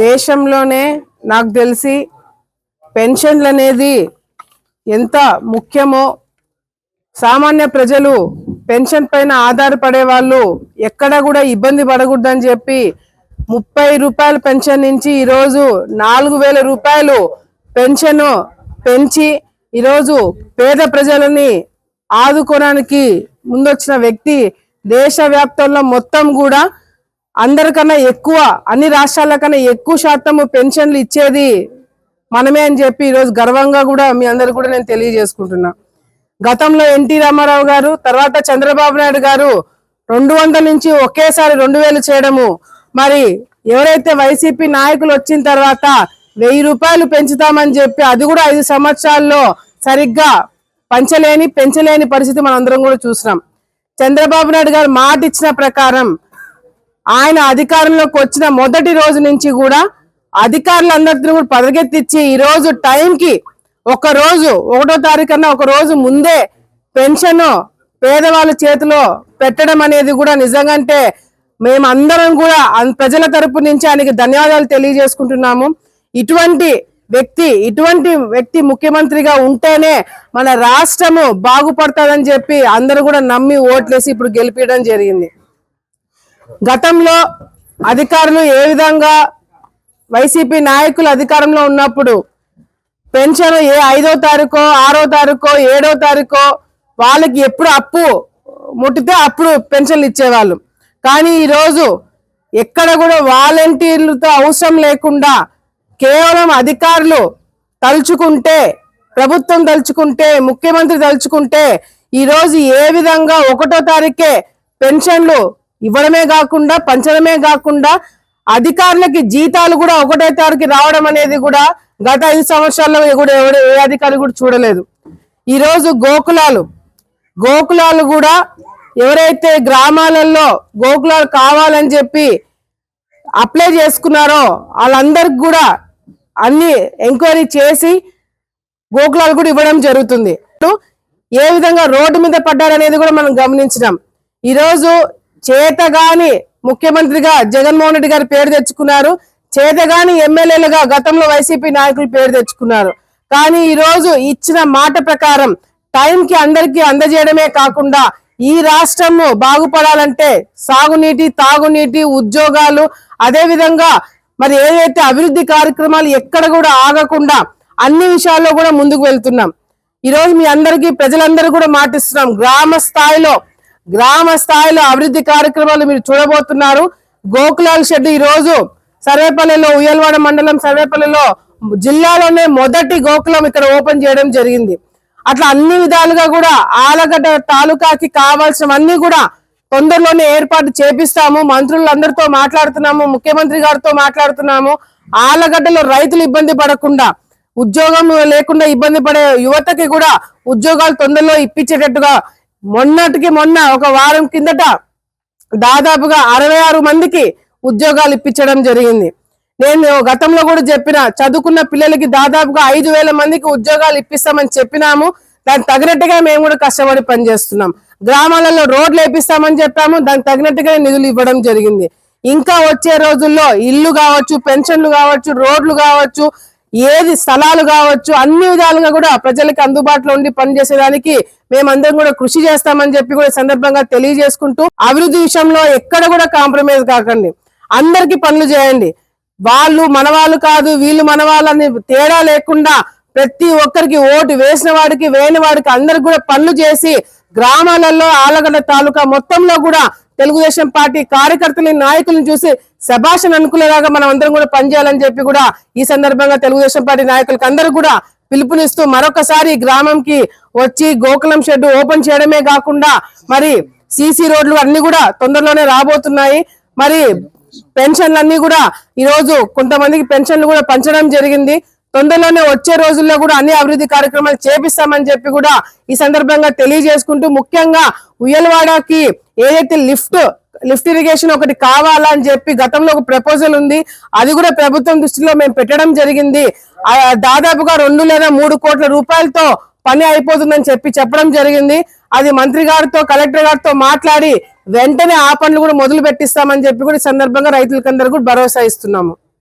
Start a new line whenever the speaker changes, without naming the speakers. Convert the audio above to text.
దేశంలోనే నాకు తెలిసి పెన్షన్లు అనేది ఎంత ముఖ్యమో సామాన్య ప్రజలు పెన్షన్ పైన ఆధారపడే వాళ్ళు ఎక్కడ కూడా ఇబ్బంది పడకూడదని చెప్పి ముప్పై రూపాయల పెన్షన్ నుంచి ఈరోజు నాలుగు వేల రూపాయలు పెన్షన్ పెంచి ఈరోజు పేద ప్రజలని ఆదుకోవడానికి ముందొచ్చిన వ్యక్తి దేశవ్యాప్తంలో మొత్తం కూడా అందరికన్నా ఎక్కువ అన్ని రాష్ట్రాల కన్నా ఎక్కువ శాతము పెన్షన్లు ఇచ్చేది మనమే అని చెప్పి ఈరోజు గర్వంగా కూడా మీ అందరు కూడా నేను తెలియజేసుకుంటున్నా. గతంలో ఎన్టీ రామారావు గారు తర్వాత చంద్రబాబు నాయుడు గారు రెండు వందల నుంచి ఒకేసారి రెండు వేలు చేయడము. మరి ఎవరైతే వైసీపీ నాయకులు వచ్చిన తర్వాత వెయ్యి రూపాయలు పెంచుతామని చెప్పి అది కూడా ఐదు సంవత్సరాల్లో సరిగ్గా పంచలేని పెంచలేని పరిస్థితి మనందరం కూడా చూసినాం. చంద్రబాబు నాయుడు గారు మాట ఇచ్చిన ప్రకారం ఆయన అధికారంలోకి వచ్చిన మొదటి రోజు నుంచి కూడా అధికారులందరినీ కూడా పదగెత్తిచ్చి ఈ రోజు టైంకి ఒక రోజు ఒకటో తారీఖు కన్నా ఒక రోజు ముందే పెన్షన్ పేదవాళ్ళ చేతిలో పెట్టడం అనేది కూడా నిజంగంటే మేమందరం కూడా ప్రజల తరపు నుంచి ఆయనకి ధన్యవాదాలు తెలియజేసుకుంటున్నాము. ఇటువంటి వ్యక్తి ఇటువంటి వ్యక్తి ముఖ్యమంత్రిగా ఉంటేనే మన రాష్ట్రము బాగుపడుతుందని చెప్పి అందరూ కూడా నమ్మి ఓట్లేసి ఇప్పుడు గెలిపించడం జరిగింది. గతంలో అధికారులు ఏ విధంగా వైసీపీ నాయకులు అధికారంలో ఉన్నప్పుడు పెన్షన్ ఏ ఐదో తారీఖో ఆరో తారీఖో ఏడో తారీఖో వాళ్ళకి ఎప్పుడు అప్పు ముట్టితే అప్పుడు పెన్షన్లు ఇచ్చేవాళ్ళు. కానీ ఈరోజు ఎక్కడ కూడా వాలంటీర్లతో అవసరం లేకుండా కేవలం అధికారులు తలుచుకుంటే ప్రభుత్వం తలుచుకుంటే ముఖ్యమంత్రి తలుచుకుంటే ఈరోజు ఏ విధంగా ఒకటో తారీఖే పెన్షన్లు ఇవ్వడమే కాకుండా పంచడమే కాకుండా అధికారులకి జీతాలు కూడా ఒకటో తారీఖు రావడం అనేది కూడా గత ఐదు సంవత్సరాల్లో కూడా ఎవరు ఏ అధికారి కూడా చూడలేదు. ఈరోజు గోకులాలు గోకులాలు కూడా ఎవరైతే గ్రామాలలో గోకులాలు కావాలని చెప్పి అప్లై చేసుకున్నారో వాళ్ళందరికి కూడా అన్ని ఎంక్వైరీ చేసి గోకులాలు కూడా ఇవ్వడం జరుగుతుంది. ఏ విధంగా రోడ్డు మీద పడ్డారనేది కూడా మనం గమనించినాం. ఈరోజు చేతగాని ముఖ్యమంత్రిగా జగన్మోహన్ రెడ్డి గారు పేరు తెచ్చుకున్నారు. చేతగాని ఎమ్మెల్యేలుగా గతంలో వైసీపీ నాయకులు పేరు తెచ్చుకున్నారు. కానీ ఈ రోజు ఇచ్చిన మాట ప్రకారం టైంకి అందరికీ అందజేయడమే కాకుండా ఈ రాష్ట్రము బాగుపడాలంటే సాగునీటి తాగునీటి ఉద్యోగాలు అదే విధంగా మరి ఏదైతే అభివృద్ధి కార్యక్రమాలు ఎక్కడ కూడా ఆగకుండా అన్ని విషయాల్లో కూడా ముందుకు వెళ్తున్నాం. ఈరోజు మీ అందరికీ ప్రజలందరూ కూడా మాటిస్తున్నాం. గ్రామ స్థాయిలో గ్రామ స్థాయిలో అభివృద్ధి కార్యక్రమాలు మీరు చూడబోతున్నారు. గోకులాల్ షెడ్ ఈ రోజు సర్వేపల్లిలో ఉయ్యల్వాడ మండలం సర్వేపల్లిలో జిల్లాలోనే మొదటి గోకులం ఇక్కడ ఓపెన్ చేయడం జరిగింది. అట్లా అన్ని విధాలుగా కూడా ఆలగడ్డ తాలూకాకి కావాల్సినవన్నీ కూడా తొందరలోనే ఏర్పాటు చేపిస్తాము. మంత్రులందరితో మాట్లాడుతున్నాము ముఖ్యమంత్రి గారితో మాట్లాడుతున్నాము. ఆలగడ్డలో రైతులు ఇబ్బంది పడకుండా ఉద్యోగం లేకుండా ఇబ్బంది పడే యువతకి కూడా ఉద్యోగాలు తొందరలో ఇప్పించేటట్టుగా మొన్నటికి మొన్న ఒక వారం కిందట దాదాపుగా అరవై ఆరు మందికి ఉద్యోగాలు ఇప్పించడం జరిగింది. నేను గతంలో కూడా చెప్పిన చదువుకున్న పిల్లలకి దాదాపుగా ఐదు వేల మందికి ఉద్యోగాలు ఇప్పిస్తామని చెప్పినాము. దానికి తగినట్టుగా మేము కూడా కష్టపడి పనిచేస్తున్నాం. గ్రామాలలో రోడ్లు వేపిస్తామని చెప్పాము. దానికి తగినట్టుగా నిధులు ఇవ్వడం జరిగింది. ఇంకా వచ్చే రోజుల్లో ఇల్లు కావచ్చు పెన్షన్లు కావచ్చు రోడ్లు కావచ్చు ఏది స్థలాలు కావచ్చు అన్ని విధాలుగా కూడా ప్రజలకు అందుబాటులో ఉండి పనిచేసేదానికి మేమందరం కూడా కృషి చేస్తామని చెప్పి కూడా సందర్భంగా తెలియజేసుకుంటూ అభివృద్ధి విషయంలో ఎక్కడ కూడా కాంప్రమైజ్ కాకండి. అందరికీ పనులు చేయండి. వాళ్ళు మన వాళ్ళు కాదు వీళ్ళు మన వాళ్ళని తేడా లేకుండా ప్రతి ఒక్కరికి ఓటు వేసిన వాడికి వేయని వాడికి అందరికి కూడా పనులు చేసి గ్రామాలలో ఆలగడ్డ తాలూకా మొత్తంలో కూడా తెలుగుదేశం పార్టీ కార్యకర్తలని నాయకులను చూసి శభాషణ అనుకునేలాగా మనం అందరం కూడా పనిచేయాలని చెప్పి కూడా ఈ సందర్భంగా తెలుగుదేశం పార్టీ నాయకులకు అందరూ కూడా పిలుపునిస్తూ మరొకసారి గ్రామంకి వచ్చి గోకులం షెడ్ ఓపెన్ చేయడమే కాకుండా మరి సీసీ రోడ్లు అన్ని కూడా తొందరలోనే రాబోతున్నాయి. మరి పెన్షన్లు అన్ని కూడా ఈ రోజు కొంతమందికి పెన్షన్లు కూడా పంచడం జరిగింది. తొందరలోనే వచ్చే రోజుల్లో కూడా అన్ని అభివృద్ధి కార్యక్రమాలు చేపిస్తామని చెప్పి కూడా ఈ సందర్భంగా తెలియజేసుకుంటూ ముఖ్యంగా ఉయ్యలవాడకి ఏదైతే లిఫ్ట్ లిఫ్ట్ ఇరిగేషన్ ఒకటి కావాలా అని చెప్పి గతంలో ఒక ప్రపోజల్ ఉంది. అది కూడా ప్రభుత్వం దృష్టిలో మేము పెట్టడం జరిగింది. దాదాపుగా రెండు లేదా మూడు కోట్ల రూపాయలతో పని అయిపోతుందని చెప్పి చెప్పడం జరిగింది. అది మంత్రి గారితో కలెక్టర్ గారితో మాట్లాడి వెంటనే ఆ పనులు కూడా మొదలు పెట్టిస్తామని చెప్పి కూడా ఈ సందర్భంగా రైతులకందరూ కూడా భరోసా ఇస్తున్నాము.